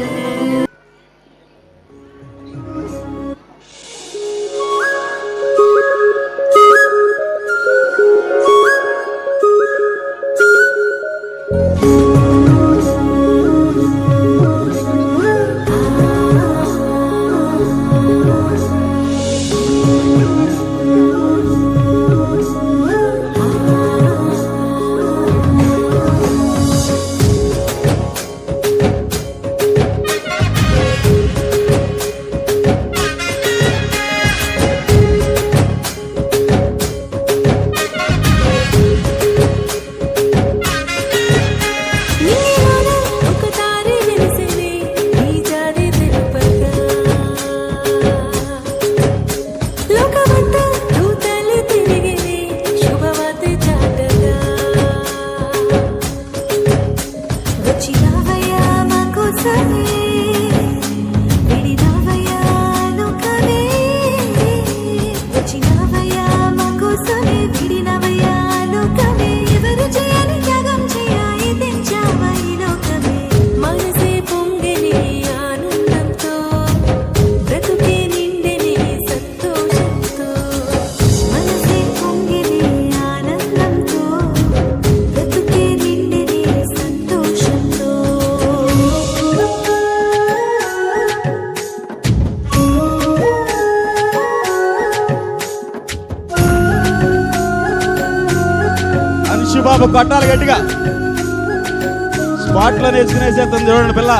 down బాబు కొట్టాలి గట్టిగా. స్పాట్లో నేర్చుకునేసేస్తుంది చూడండి పిల్ల.